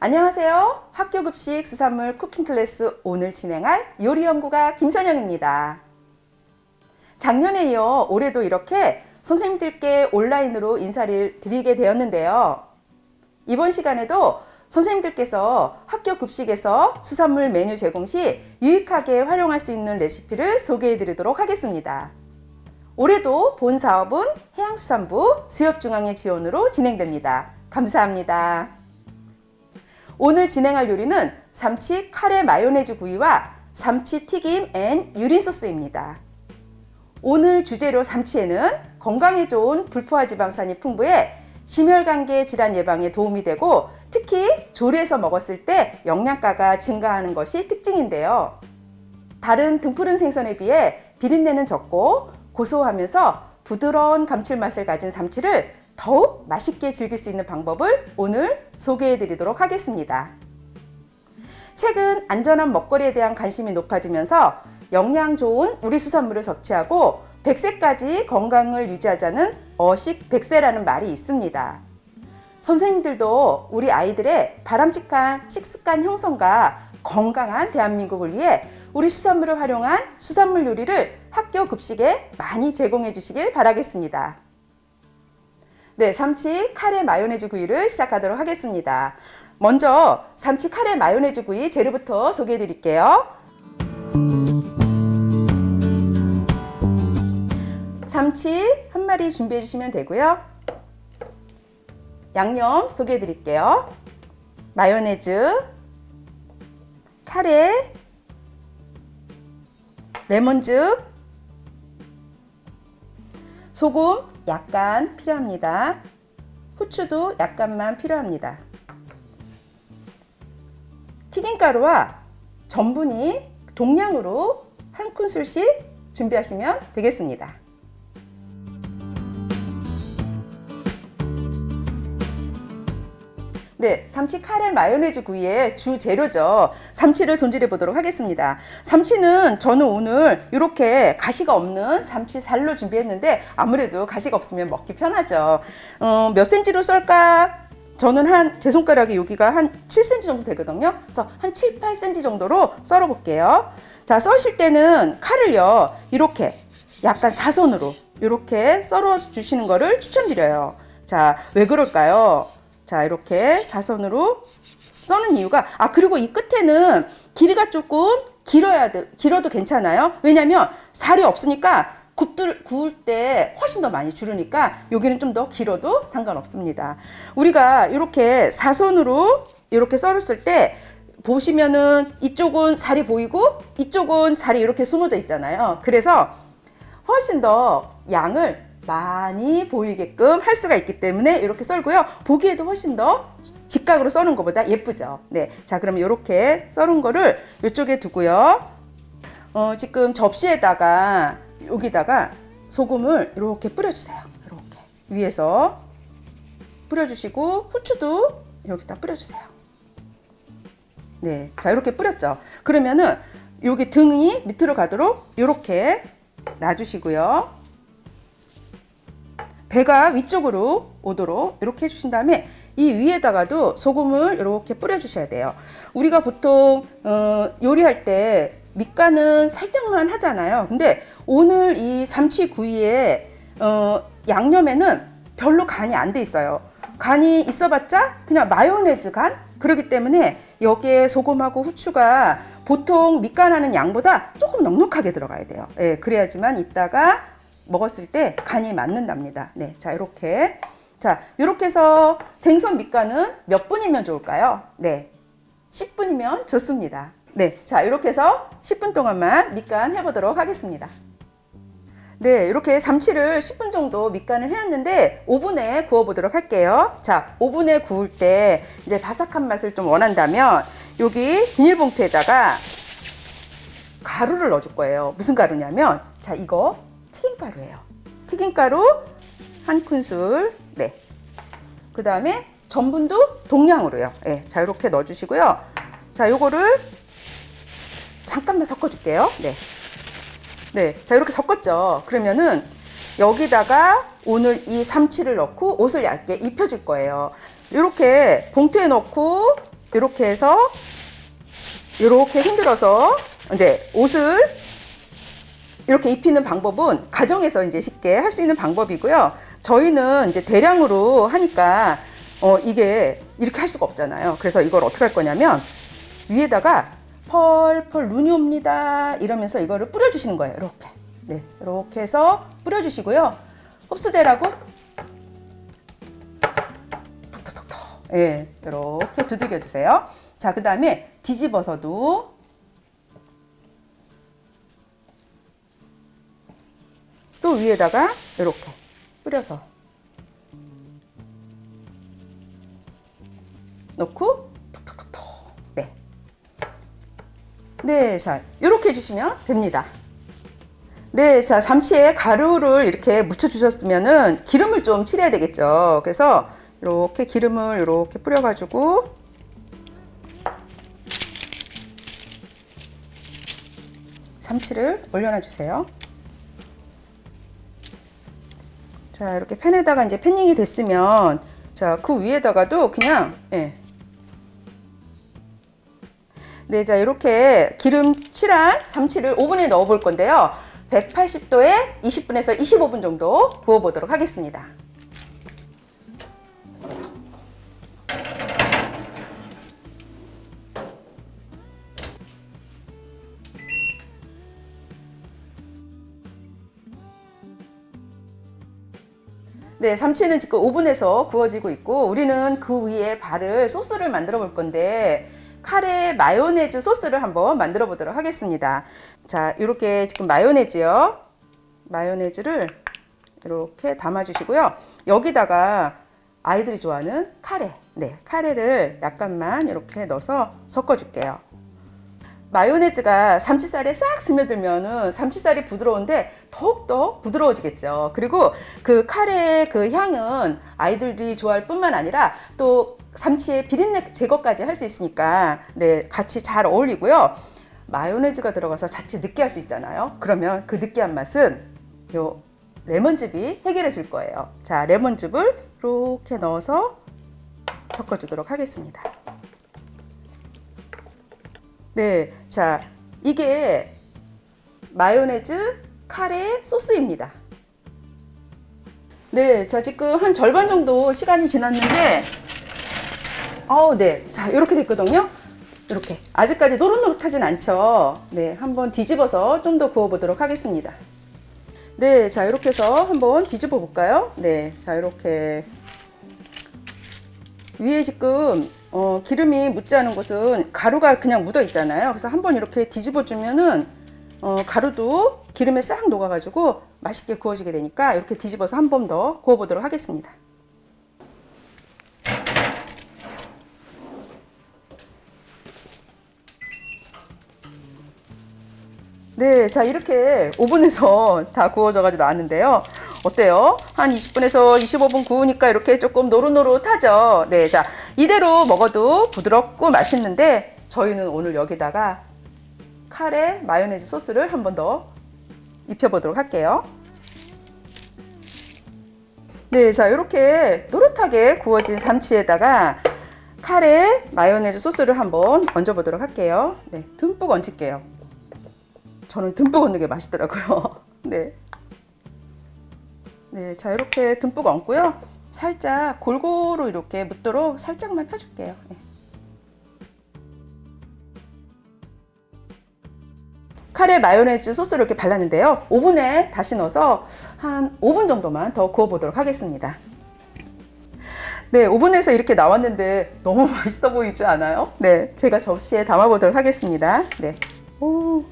안녕하세요. 학교급식 수산물 쿠킹 클래스 오늘 진행할 요리 연구가 김선영입니다. 작년에 이어 올해도 이렇게 선생님들께 온라인으로 인사를 드리게 되었는데요. 이번 시간에도 선생님들께서 학교 급식에서 수산물 메뉴 제공 시 유익하게 활용할 수 있는 레시피를 소개해 드리도록 하겠습니다. 올해도 본 사업은 해양수산부 수협중앙의 지원으로 진행됩니다. 감사합니다. 오늘 진행할 요리는 삼치 카레 마요네즈 구이와 삼치 튀김 앤 유린 소스입니다. 오늘 주재료 삼치에는 건강에 좋은 불포화 지방산이 풍부해 심혈관계 질환 예방에 도움이 되고 특히 조리해서 먹었을 때 영양가가 증가하는 것이 특징인데요. 다른 등푸른 생선에 비해 비린내는 적고 고소하면서 부드러운 감칠맛을 가진 삼치를 더욱 맛있게 즐길 수 있는 방법을 오늘 소개해 드리도록 하겠습니다. 최근 안전한 먹거리에 대한 관심이 높아지면서 영양 좋은 우리 수산물을 섭취하고 100세까지 건강을 유지하자는 어식 100세라는 말이 있습니다. 선생님들도 우리 아이들의 바람직한 식습관 형성과 건강한 대한민국을 위해 우리 수산물을 활용한 수산물 요리를 학교 급식에 많이 제공해 주시길 바라겠습니다. 네, 삼치 카레 마요네즈 구이를 시작하도록 하겠습니다. 먼저 삼치 카레 마요네즈 구이 재료부터 소개해 드릴게요. 삼치 한 마리 준비해 주시면 되고요. 양념 소개해 드릴게요. 마요네즈, 카레, 레몬즙, 소금 약간 필요합니다. 후추도 약간만 필요합니다. 튀김가루와 전분이 동량으로 한 큰술씩 준비하시면 되겠습니다. 네, 삼치 카레 마요네즈 구이의 주 재료죠. 삼치를 손질해 보도록 하겠습니다. 삼치는 저는 오늘 이렇게 가시가 없는 삼치 살로 준비했는데 아무래도 가시가 없으면 먹기 편하죠. 어, 몇 센치로 썰까? 저는 한 제 손가락이 여기가 한 7cm 정도 되거든요. 그래서 한 7, 8cm 정도로 썰어 볼게요. 자, 써실 때는 칼을요. 이렇게 약간 사선으로 이렇게 썰어 주시는 거를 추천드려요. 자, 왜 그럴까요? 자, 이렇게 사선으로 써는 이유가 아 그리고 이 끝에는 길이가 조금 길어야 돼 길어도 괜찮아요. 왜냐면 살이 없으니까 굽들 구울 때 훨씬 더 많이 줄으니까 여기는 좀 더 길어도 상관없습니다. 우리가 이렇게 사선으로 이렇게 썰었을 때 보시면은 이쪽은 살이 보이고 이쪽은 살이 이렇게 숨어져 있잖아요. 그래서 훨씬 더 양을 많이 보이게끔 할 수가 있기 때문에 이렇게 썰고요. 보기에도 훨씬 더 직각으로 써는 것보다 예쁘죠. 네. 자, 그러면 이렇게 썰은 거를 이쪽에 두고요. 어, 지금 접시에다가 여기다가 소금을 이렇게 뿌려주세요. 이렇게 위에서 뿌려주시고 후추도 여기다 뿌려주세요. 네. 자, 이렇게 뿌렸죠. 그러면은 여기 등이 밑으로 가도록 이렇게 놔주시고요. 배가 위쪽으로 오도록 이렇게 해주신 다음에 이 위에다가도 소금을 이렇게 뿌려주셔야 돼요. 우리가 보통 어, 요리할 때 밑간은 살짝만 하잖아요. 근데 오늘 이 삼치 구이에 어, 양념에는 별로 간이 안 돼 있어요. 간이 있어봤자 그냥 마요네즈 간 그렇기 때문에 여기에 소금하고 후추가 보통 밑간하는 양보다 조금 넉넉하게 들어가야 돼요. 예, 그래야지만 이따가 먹었을 때 간이 맞는답니다. 네, 자 이렇게 자 이렇게 해서 생선 밑간은 몇 분이면 좋을까요? 네, 10분이면 좋습니다. 네, 자 이렇게 해서 10분 동안만 밑간 해보도록 하겠습니다. 네, 이렇게 삼치를 10분 정도 밑간을 해놨는데 오븐에 구워보도록 할게요. 자, 오븐에 구울 때 이제 바삭한 맛을 좀 원한다면 여기 비닐봉투에다가 가루를 넣어줄 거예요. 무슨 가루냐면 자 이거 튀김가루예요. 튀김가루 한 큰술. 네. 그 다음에 전분도 동량으로요. 네. 자 이렇게 넣어주시고요. 자 요거를 잠깐만 섞어줄게요. 네. 네. 자 이렇게 섞었죠. 그러면은 여기다가 오늘 이 삼치를 넣고 옷을 얇게 입혀줄 거예요. 이렇게 봉투에 넣고 이렇게 해서 이렇게 흔들어서 네, 옷을 이렇게 입히는 방법은 가정에서 이제 쉽게 할 수 있는 방법이고요. 저희는 이제 대량으로 하니까 어, 이게 이렇게 할 수가 없잖아요. 그래서 이걸 어떻게 할 거냐면 위에다가 펄펄 눈이 옵니다. 이러면서 이거를 뿌려주시는 거예요. 이렇게. 네, 이렇게 해서 뿌려주시고요. 흡수대라고 톡톡톡톡. 예, 이렇게 두들겨 주세요. 자, 그 다음에 뒤집어서도 또 위에다가 이렇게 뿌려서 넣고 톡톡톡톡. 네. 네, 자, 이렇게 해주시면 됩니다. 네, 자, 잠시에 가루를 이렇게 묻혀주셨으면은 기름을 좀 칠해야 되겠죠. 그래서 이렇게 기름을 이렇게 뿌려가지고 삼치를 올려놔 주세요. 자, 이렇게 팬에다가 이제 팬닝이 됐으면 자, 그 위에다가도 그냥 예. 네, 자, 이렇게 기름 칠한 삼치를 오븐에 넣어 볼 건데요. 180도에 20분에서 25분 정도 구워 보도록 하겠습니다. 네, 삼치는 지금 오븐에서 구워지고 있고 우리는 그 위에 발을 소스를 만들어 볼 건데 카레 마요네즈 소스를 한번 만들어 보도록 하겠습니다. 자, 이렇게 지금 마요네즈요. 마요네즈를 이렇게 담아 주시고요. 여기다가 아이들이 좋아하는 카레. 네, 카레를 약간만 이렇게 넣어서 섞어 줄게요. 마요네즈가 삼치살에 싹 스며들면은 삼치살이 부드러운데 더욱더 부드러워지겠죠. 그리고 그 카레의 그 향은 아이들이 좋아할 뿐만 아니라 또 삼치의 비린내 제거까지 할 수 있으니까 네, 같이 잘 어울리고요. 마요네즈가 들어가서 자칫 느끼할 수 있잖아요. 그러면 그 느끼한 맛은 요 레몬즙이 해결해 줄 거예요. 자, 레몬즙을 이렇게 넣어서 섞어 주도록 하겠습니다. 네, 자, 이게 마요네즈 카레 소스입니다. 네, 자, 지금 한 절반 정도 시간이 지났는데, 어우, 네. 자, 이렇게 됐거든요. 이렇게. 아직까지 노릇노릇하진 않죠. 네, 한번 뒤집어서 좀 더 구워보도록 하겠습니다. 네, 자, 이렇게 해서 한번 뒤집어 볼까요? 네, 자, 이렇게. 위에 지금 어, 기름이 묻지 않은 곳은 가루가 그냥 묻어 있잖아요. 그래서 한번 이렇게 뒤집어 주면은 어, 가루도 기름에 싹 녹아가지고 맛있게 구워지게 되니까 이렇게 뒤집어서 한 번 더 구워보도록 하겠습니다. 네, 자 이렇게 오븐에서 다 구워져가지고 나왔는데요. 어때요? 한 20분에서 25분 구우니까 이렇게 조금 노릇노릇하죠. 네, 자 이대로 먹어도 부드럽고 맛있는데 저희는 오늘 여기다가 카레 마요네즈 소스를 한 번 더 입혀보도록 할게요. 네, 자 이렇게 노릇하게 구워진 삼치에다가 카레 마요네즈 소스를 한번 얹어보도록 할게요. 네, 듬뿍 얹을게요. 저는 듬뿍 얹는 게 맛있더라고요. 네. 네, 자 이렇게 듬뿍 얹고요. 살짝 골고루 이렇게 묻도록 살짝만 펴줄게요. 네. 카레 마요네즈 소스를 이렇게 발랐는데요. 오븐에 다시 넣어서 한 5분 정도만 더 구워보도록 하겠습니다. 네, 오븐에서 이렇게 나왔는데 너무 맛있어 보이지 않아요? 네, 제가 접시에 담아보도록 하겠습니다. 네. 오.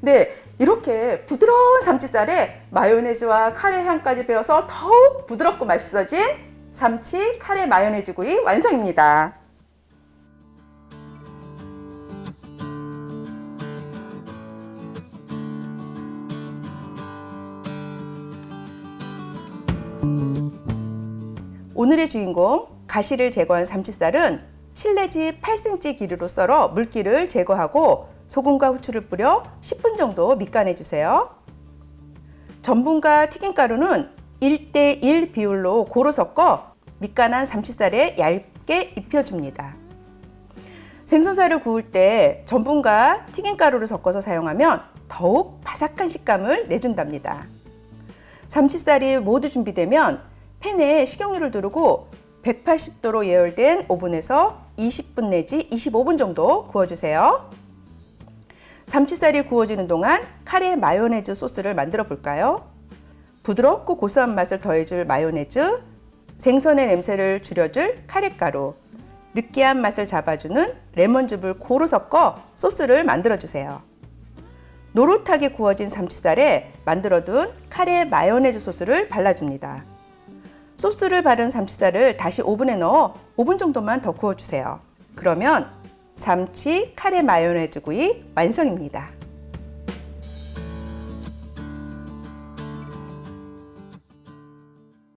네, 이렇게 부드러운 삼치살에 마요네즈와 카레 향까지 배어서 더욱 부드럽고 맛있어진 삼치 카레 마요네즈 구이 완성입니다. 오늘의 주인공 가시를 제거한 삼치살은 실내지 8cm 길이로 썰어 물기를 제거하고 소금과 후추를 뿌려 10분 정도 밑간해 주세요. 전분과 튀김가루는 1대1 비율로 고루 섞어 밑간한 삼치살에 얇게 입혀줍니다. 생선살을 구울 때 전분과 튀김가루를 섞어서 사용하면 더욱 바삭한 식감을 내준답니다. 삼치살이 모두 준비되면 팬에 식용유를 두르고 180도로 예열된 오븐에서 20분 내지 25분 정도 구워주세요. 삼치살이 구워지는 동안 카레 마요네즈 소스를 만들어 볼까요? 부드럽고 고소한 맛을 더해줄 마요네즈, 생선의 냄새를 줄여줄 카레가루, 느끼한 맛을 잡아주는 레몬즙을 고루 섞어 소스를 만들어 주세요. 노릇하게 구워진 삼치살에 만들어둔 카레 마요네즈 소스를 발라줍니다. 소스를 바른 삼치살을 다시 오븐에 넣어 5분 정도만 더 구워주세요. 그러면 삼치 카레 마요네즈 구이 완성입니다.